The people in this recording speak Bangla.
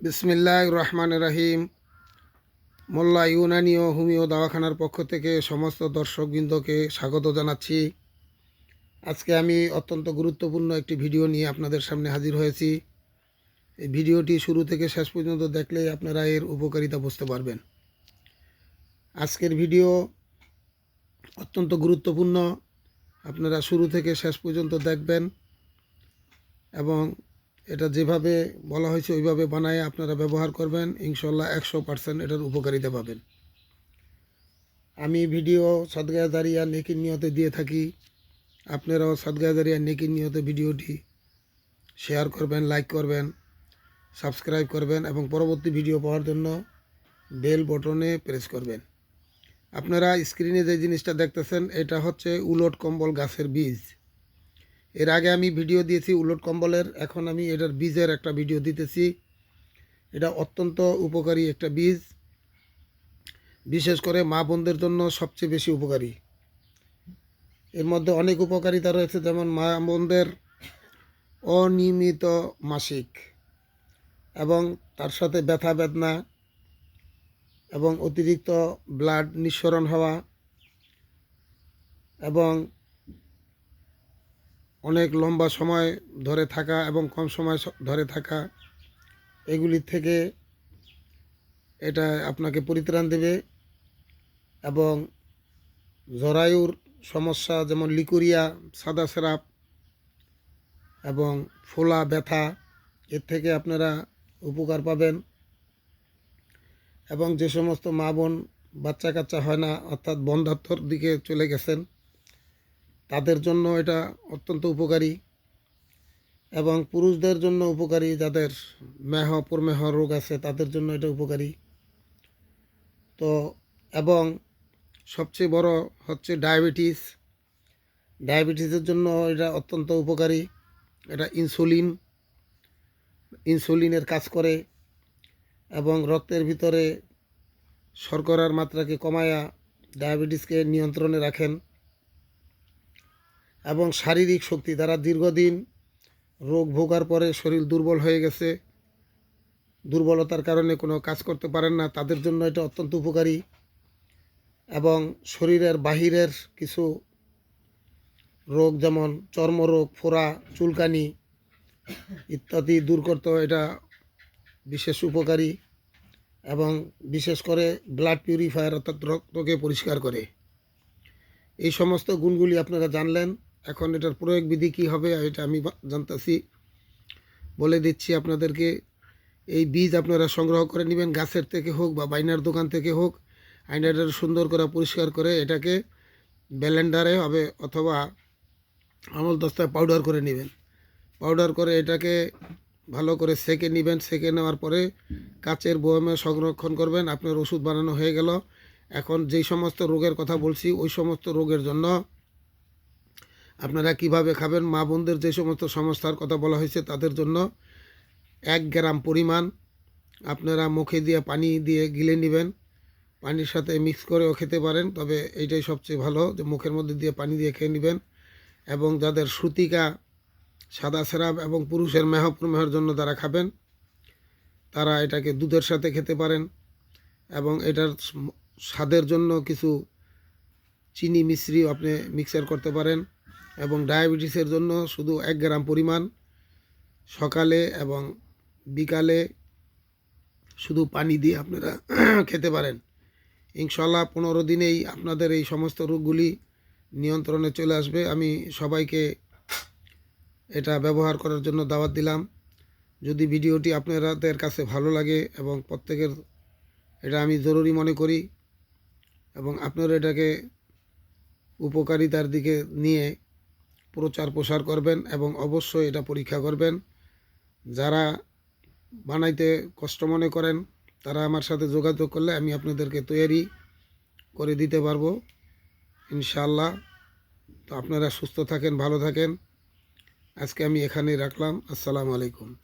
বিসমিল্লাহ রহমান রাহিম। মোল্লা ইউনানি ও হোমিও দাওয়াখানার পক্ষ থেকে সমস্ত দর্শকবৃন্দকে স্বাগত জানাচ্ছি। আজকে আমি অত্যন্ত গুরুত্বপূর্ণ একটি ভিডিও নিয়ে আপনাদের সামনে হাজির হয়েছি। এই ভিডিওটি শুরু থেকে শেষ পর্যন্ত দেখলেই আপনারা এর উপকারিতা বুঝতে পারবেন। আজকের ভিডিও অত্যন্ত গুরুত্বপূর্ণ। আপনারা শুরু থেকে শেষ পর্যন্ত দেখবেন এবং এটা যেভাবে বলা হয়েছে, ওইভাবে বানায় আপনারা ব্যবহার করবেন। ইনশাল্লাহ একশো পার্সেন্ট এটার উপকারিতা পাবেন। আমি ভিডিও সাদগায় দাঁড়িয়ে নেকির নিয়তে দিয়ে থাকি। আপনারাও সাদগায় দাঁড়িয়ে নেকির নিয়তে ভিডিওটি শেয়ার করবেন, লাইক করবেন, সাবস্ক্রাইব করবেন এবং পরবর্তী ভিডিও পাওয়ার জন্য বেল বটনে প্রেস করবেন। আপনারা স্ক্রিনে যে জিনিসটা দেখতেছেন, এটা হচ্ছে উলট কম্বল গাছের বীজ। এর আগে আমি ভিডিও দিয়েছি উলট কম্বলের, এখন আমি এটার বীজের একটা ভিডিও দিতেছি। এটা অত্যন্ত উপকারী একটা বীজ। বিশেষ করে মা বোনদের জন্য সবচেয়ে বেশি উপকারী। এর মধ্যে অনেক উপকারিতা রয়েছে, যেমন মা বোনদের অনিয়মিত মাসিক এবং তার সাথে ব্যথা বেদনা এবং অতিরিক্ত ব্লাড নিঃসরণ হওয়া এবং অনেক লম্বা সময় ধরে থাকা এবং কম সময় ধরে থাকা এগুলির থেকে এটা আপনাকে পরিত্রাণ দেবে এবং জরায়ুর সমস্যা যেমন লিকুরিয়া, সাদা সেরাপ এবং ফোলা ব্যথা, এর থেকে আপনারা উপকার পাবেন এবং যে সমস্ত মা বোন বাচ্চা কাচ্চা হয় না, অর্থাৎ বন্ধাত্মর দিকে চলে গেছেন তাদের জন্য এটা অত্যন্ত উপকারী এবং পুরুষদের জন্য উপকারী, যাদের মেহ, প্রমেহ রোগ আছে, তাদের জন্য এটা উপকারী। তো, এবং সবচেয়ে বড় হচ্ছে ডায়াবেটিস। ডায়াবেটিসের জন্য এটা অত্যন্ত উপকারী। এটা ইনসুলিন, ইনসুলিনের কাজ করে এবং রক্তের ভিতরে শর্করার মাত্রাকে কমায়া ডায়াবেটিসকে নিয়ন্ত্রণে রাখেন। এবং শারীরিক শক্তি, তারা দীর্ঘদিন রোগ ভোগার পরে শরীর দুর্বল হয়ে গেছে। দুর্বলতার কারণে কোনো কাজ করতে পারেন না। তাদের জন্য এটা অত্যন্ত উপকারী এবং শরীরের বাহিরের কিছু রোগ যেমন চর্মরোগ, ফোড়া, চুলকানি ইত্যাদি দূর করতে এটা বিশেষ উপকারী এবং বিশেষ করে ব্লাড পিউরিফায়ার অর্থাৎ রক্তকে পরিষ্কার করে। এই সমস্ত গুণগুলি আপনারা জানলেন। এখন এটার প্রয়োগ বিধি কী হবে এটা আমি জানতেছি। বলে দিচ্ছি আপনাদেরকে, এই বীজ আপনারা সংগ্রহ করে নেবেন গাছের থেকে হোক বা বাইনার দোকান থেকে হোক, আইনাটা সুন্দর করে পরিষ্কার করে এটাকে ব্যালেন্ডারে হবে অথবা আমল দস্তায় পাউডার করে নেবেন। পাউডার করে এটাকে ভালো করে সেকে নেবেন, সেকে নেওয়ার পরে কাচের বয়মে সংরক্ষণ করবেন, আপনার ওষুধ বানানো হয়ে গেল। এখন যেই সমস্ত রোগের কথা বলছি, ওই সমস্ত রোগের জন্য আপনারা কীভাবে খাবেন? মা বোনদের যে সমস্ত সমস্যার কথা বলা হয়েছে তাদের জন্য এক গ্রাম পরিমাণ আপনারা মুখে দিয়ে পানি দিয়ে গিলে নেবেন। পানির সাথে মিক্স করেও খেতে পারেন, তবে এইটাই সবচেয়ে ভালো যে মুখের মধ্যে দিয়ে পানি দিয়ে খেয়ে নেবেন এবং যাদের সুতিকা সাদা সেরাপ এবং পুরুষের মেহপ্রমেহের জন্য তারা খাবেন, তারা এটাকে দুধের সাথে খেতে পারেন এবং এটার স্বাদের জন্য কিছু চিনি মিশ্রি আপনি মিক্সার করতে পারেন। এবং ডায়াবেটিসের জন্য শুধু এক গ্রাম পরিমাণ সকালে এবং বিকালে শুধু পানি দিয়ে আপনারা খেতে পারেন। ইনশাল্লাহ পনেরো দিনেই আপনাদের এই সমস্ত রোগগুলি নিয়ন্ত্রণে চলে আসবে। আমি সবাইকে এটা ব্যবহার করার জন্য দাওয়াত দিলাম। যদি ভিডিওটি আপনাদের কাছে ভালো লাগে এবং প্রত্যেকের এটা আমি জরুরি মনে করি এবং আপনারা এটাকে উপকারিতার দিকে নিয়ে প্রচার প্রসার করবেন এবং অবশ্যই এটা পরীক্ষা করবেন। যারা বানাইতে কষ্ট মনে করেন, তারা আমার সাথে যোগাযোগ করলে আমি আপনাদেরকে তৈরি করে দিতে পারব। ইনশাল্লাহ তো আপনারা সুস্থ থাকেন, ভালো থাকেন। আজকে আমি এখানেই রাখলাম। আসসালামু আলাইকুম।